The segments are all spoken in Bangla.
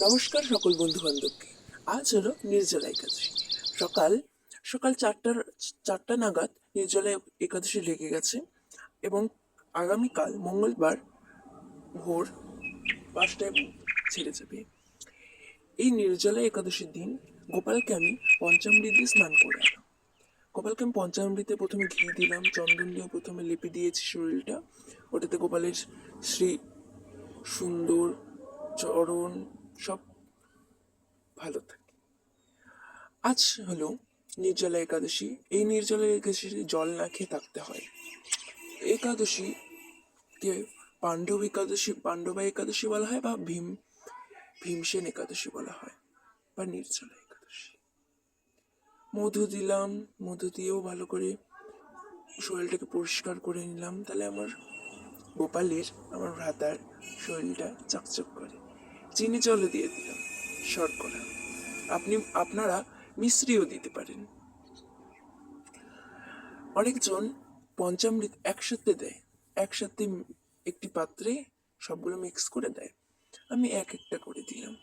নমস্কার সকল বন্ধু বান্ধবকে আজ হলো নির্জলা একাদশী। সকাল সকাল চারটার, চারটা নাগাদ নির্জলা একাদশী লেগে গেছে এবং আগামীকাল মঙ্গলবার ভোর পাঁচটায় ছেড়ে যাবে। এই নির্জলা একাদশীর দিন গোপালকে আমি পঞ্চামৃত স্নান করে এলাম গোপালকে আমি পঞ্চামৃতে প্রথমে ঘি দিলাম, চন্দন দিয়ে প্রথমে লেপে দিয়েছি শরীরটা। ওটাতে গোপালের শ্রী সুন্দর চরণ সব ভালো থাকে। আজ হলো নির্জলা একাদশী। এই নির্জলা একাদশী জল না খেয়ে থাকতে হয়। একাদশীকে পাণ্ডব একাদশী পাণ্ডবা একাদশী বলা হয় বা ভীম, ভীমসেন একাদশী বলা হয় বা নির্জলা একাদশী। মধু দিলাম, মধু দিয়েও ভালো করে শরীরটাকে পরিষ্কার করে নিলাম। তাহলে আমার গোপালের, আমার ভ্রাতার শরীরটা চকচক করে। চিনি জলে দিয়ে দিলাম শর্করা আপনি, আপনারা মিশ্রিও দিতে পারেন। অনেকজন পঞ্চামৃত একসাথে দেয়, একসাথে একটি পাত্রে সবগুলো মিক্স করে দেয়। আমি এক একটা করে দিলাম।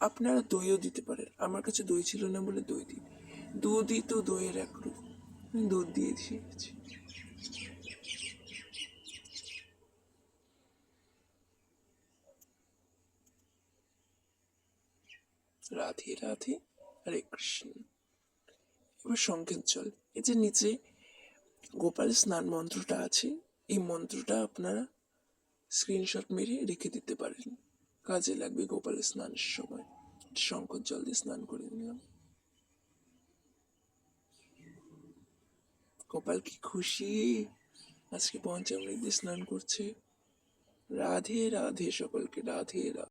আপনারা দইও দিতে পারেন। আমার কাছে দই ছিল না বলে দই দিই দুধই তো দইয়ের এক রূপ। দুধ দিয়ে দিয়েছি। রাধে রাধে, হরে কৃষ্ণ। এবার সংকেত জল। এই যে নিচে গোপাল স্নান মন্ত্রটা আছে, এই মন্ত্রটা আপনারা স্ক্রিনশট মেরে রেখে দিতে পারেন। কাজে লাগবে গোপালের স্নানের সময়। শঙ্কর জল দিয়ে স্নান করে নিলাম। গোপাল কি খুশি? আজকে পঞ্চামৃত দিয়ে স্নান করছে। রাধে রাধে সকলকে, রাধে রাধে।